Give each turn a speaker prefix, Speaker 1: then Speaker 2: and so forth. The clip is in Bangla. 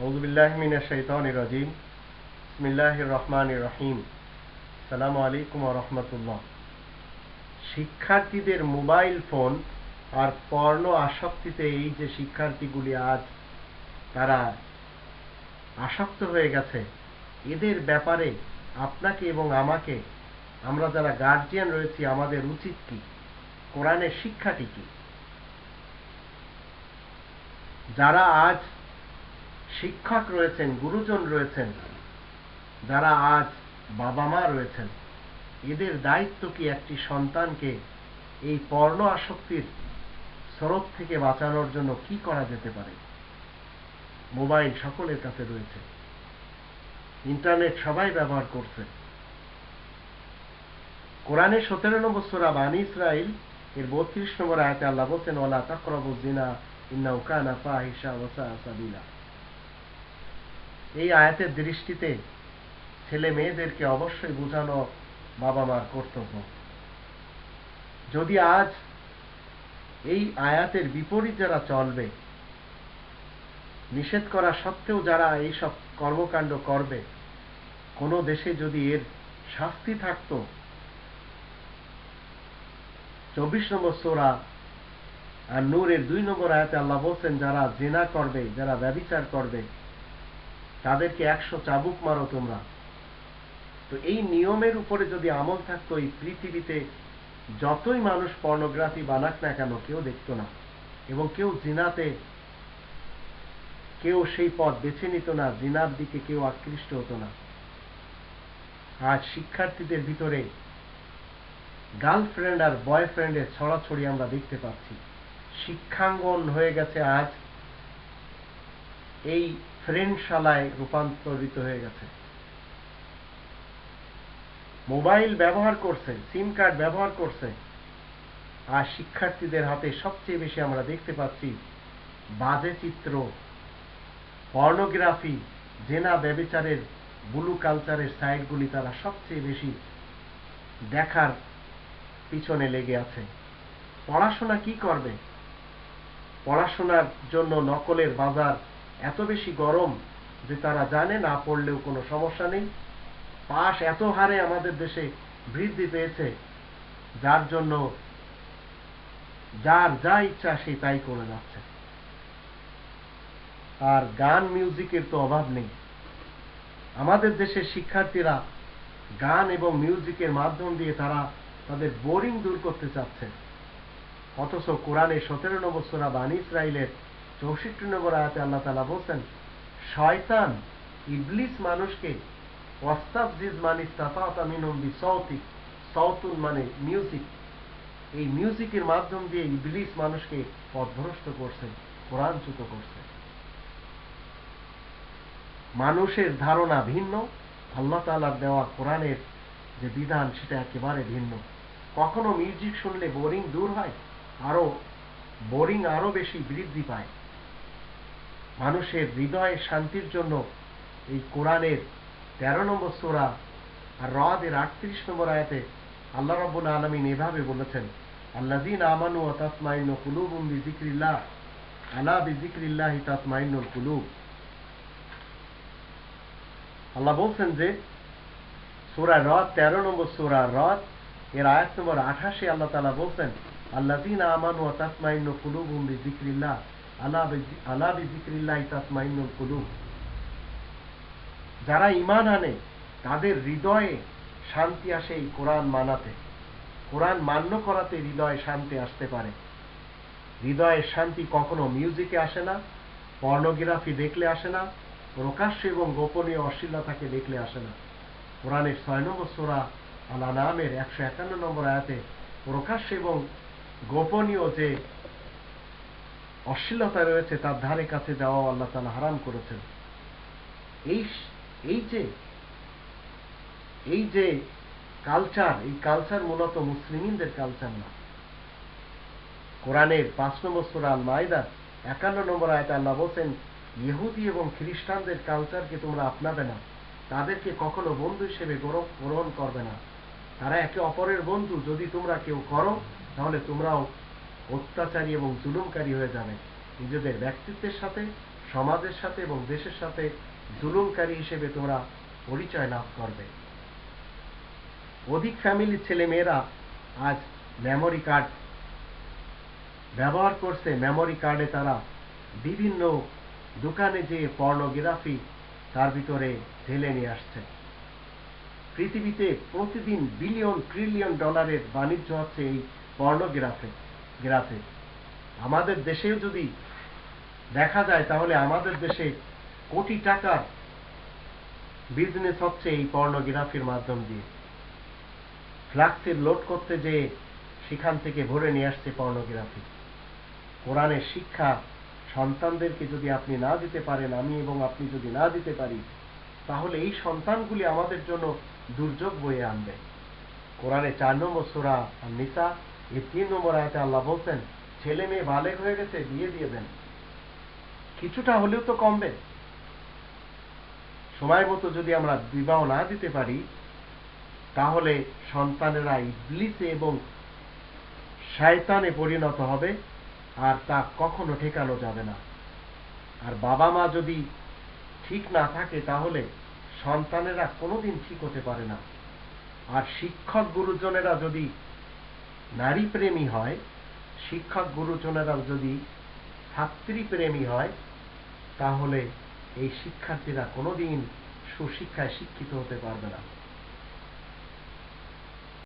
Speaker 1: রাজিম। ইসমিল্লাহ রহমান রহিম। সালাম আলাইকুম রহমতুল্লাহ। শিক্ষার্থীদের মোবাইল ফোন আর পর্ণ আসক্তিতে এই যে শিক্ষার্থীগুলি আজ তারা আসক্ত হয়ে গেছে, এদের ব্যাপারে আপনাকে এবং আমাকে, আমরা যারা গার্জিয়ান রয়েছি, আমাদের উচিত কি? কোরআনের শিক্ষাটি কি? যারা আজ শিক্ষক রয়েছেন, গুরুজন রয়েছেন, যারা আজ বাবা মা রয়েছেন। এদের দায়িত্ব কি একটি সন্তানকে এই পর্ণ আসক্তির স্রোত থেকে বাঁচানোর জন্য কি করা যেতে পারে? মোবাইল সকলের কাছে রয়েছে। ইন্টারনেট সবাই ব্যবহার করছে। কোরআনের সতেরো নম্বর সোরা বানি ইসরাইল এর বত্রিশ নম্বর আয়তে আল্লাহ বলছেন ওলা তাকরবু জিনা ইন্না উকানা ফাহিসা ওসা সাবিলা। এই আয়াতের দৃষ্টিতে ছেলে মেয়েদেরকে অবশ্যই বোঝানো বাবা মার কর্তব্য। যদি আজ এই আয়াতের বিপরীত যারা চলবে, নিষেধ করা সত্ত্বেও যারা এইসব কর্মকাণ্ড করবে, কোনো দেশে যদি এর শাস্তি থাকত, চব্বিশ নম্বর সোরা আর নূরের দুই নম্বর আয়াতে আল্লাহ বলছেন, যারা জেনা করবে, যারা ব্যবিচার করবে তাদেরকে একশো চাবুক মারো তোমরা। তো এই নিয়মের উপরে যদি আমল থাকতো, এই পৃথিবীতে যতই মানুষ পর্নোগ্রাফি বানাক না কেন, কেউ দেখত না। এবং কেউ জিনাতে, কেউ সেই পথ বেছে নিত না, জিনার দিকে কেউ আকৃষ্ট হতো না। আজ শিক্ষার্থীদের ভিতরে গার্লফ্রেন্ড আর বয়ফ্রেন্ডের ছড়াছড়ি আমরা দেখতে পাচ্ছি। শিক্ষাঙ্গন হয়ে গেছে আজ এই ফ্রেন্ডশালায় রূপান্তরিত হয়ে গেছে। মোবাইল ব্যবহার করছে, সিম কার্ড ব্যবহার করছে, আর শিক্ষার্থীদের হাতে সবচেয়ে বেশি আমরা দেখতে পাচ্ছি বাজে চিত্র, পর্নোগ্রাফি, জেনা ব্যবিচারের, ব্লু কালচারের সাইটগুলি তারা সবচেয়ে বেশি দেখার পিছনে লেগে আছে। পড়াশোনা কি করবে? পড়াশোনার জন্য নকলের বাজার এত বেশি গরম যে তারা জানে না পড়লেও কোনো সমস্যা নেই। পাশ এত হারে আমাদের দেশে বৃদ্ধি পেয়েছে, যার জন্য যার যা ইচ্ছা সে তাই করে যাচ্ছে। আর গান মিউজিকের তো অভাব নেই। আমাদের দেশের শিক্ষার্থীরা গান এবং মিউজিকের মাধ্যম দিয়ে তারা তাদের বোরিং দূর করতে চাচ্ছে। অথচ কোরআনের সতেরো নম্বর সোরা বানী ইসরায়েলের চৌষট্টি নম্বর আয়াতে আল্লাহ তালা বলছেন, শয়তান, ইবলিস মানুষকে, ওয়াস্তাফজিজ মানে সৌতুন মানে মিউজিক। এই মিউজিকের মাধ্যম দিয়ে ইবলিস মানুষকে মানুষের ধারণা ভিন্ন, আল্লাহ তালার দেওয়া কোরআনের যে বিধান সেটা একেবারে ভিন্ন। কখনো মিউজিক শুনলে বোরিং দূর হয়, আরও, বোরিং আরও বেশি বৃদ্ধি পায়। মানুষের হৃদয়ের শান্তির জন্য এই কোরআনের তেরো নম্বর সোরা আর রদের আটত্রিশ নম্বর আয়াতে আল্লাহ রব্বুল আলমিন এভাবে বলেছেন আমানু বিজিক্রিল্লাহ আলা কুলুব। আল্লাহ বলছেন যে, সুরা রদ তেরো নম্বর সুরা রদ এর আয়াত নম্বর আঠাশে আল্লাহ তালা বলছেন আল্লাদিন আমানু তাতমাইন কুলুবুম বিজিক্রিল্লাহ যারা ইমান আনে, তাদের হৃদয়ে শান্তি আসে এই কোরআন মানাতে। কোরআন মান্য করাতে হৃদয়ে শান্তি আসতে পারে। হৃদয়ের শান্তি কখনো মিউজিকে আসে না, পর্নোগ্রাফি দেখলে আসে না, প্রকাশ্য এবং গোপনীয় অশ্লীলতাকে দেখলে আসে না। কোরআনের ছয় নম্বর সোরা আলা নামের একশো একান্ন নম্বর আয়াতে প্রকাশ্য এবং গোপনীয় যে অশ্লীলতা রয়েছে, তার ধারে কাছে যাওয়া আল্লাহ তালা হারাম করেছেন। এই এই যে এই যে কালচার এই কালচার মূলত মুসলিমদের কালচার না। কোরআনের পাঁচ নম্বর সুরা আল মায়দা একান্ন নম্বর আয়তে আল্লাহ বলছেন, ইহুদি এবং খ্রিস্টানদের কালচারকে তোমরা আপনাবে না। তাদেরকে কখনো বন্ধু হিসেবে গ্রহণ করবে না। তারা একে অপরের বন্ধু। যদি তোমরা কেউ করো, তাহলে তোমরাও অত্যাচারী এবং জুলুমকারী হয়ে যাবে। নিজেদের ব্যক্তিত্বের সাথে, সমাজের সাথে এবং দেশের সাথে জুলুমকারী হিসেবে তোমরা পরিচয় লাভ করবে। অধিক ফ্যামিলির ছেলে মেয়েরা আজ মেমোরি কার্ড ব্যবহার করছে। মেমোরি কার্ডে তারা বিভিন্ন দোকানে যে পর্নোগ্রাফি তার ভিতরে ঢেলে নিয়ে আসছে। পৃথিবীতে প্রতিদিন বিলিয়ন ট্রিলিয়ন ডলারের বাণিজ্য হচ্ছে এই পর্নোগ্রাফে গ্রাফে আমাদের দেশেও যদি দেখা যায়, তাহলে আমাদের দেশে কোটি টাকার বিজনেস হচ্ছে এই পর্নোগ্রাফির মাধ্যম দিয়ে। ফ্লাক্সের লোড করতে যে সেখান থেকে ভরে নিয়ে আসছে পর্নোগ্রাফি কোরআনের শিক্ষা সন্তানদেরকে যদি আপনি না দিতে পারেন, আমি এবং আপনি যদি না দিতে পারি, তাহলে এই সন্তানগুলি আমাদের জন্য দুর্যোগ বয়ে আনবে। কোরআনে চার নম্বর সোরা নিসা এই তিন নম্বর আয়তে আল্লাহ বলছেন, ছেলে মেয়ে বালেক হয়ে গেছে, বিয়ে দিয়ে দেন। কিছুটা হলেও তো কমবে। সময় মতো যদি আমরা বিবাহ না দিতে পারি, তাহলে সন্তানেরা ইবলিসে এবং শায়তানে পরিণত হবে, আর তা কখনো ঠেকানো যাবে না। আর বাবা মা যদি ঠিক না থাকে, তাহলে সন্তানেরা কোনোদিন ঠিক হতে পারে না। আর শিক্ষক গুরুজনেরা যদি নারী প্রেমী হয়, শিক্ষক গুরুজনেরাও যদি ছাত্রী প্রেমী হয়, তাহলে এই শিক্ষার্থীরা কোনোদিন সুশিক্ষায় শিক্ষিত হতে পারবে না।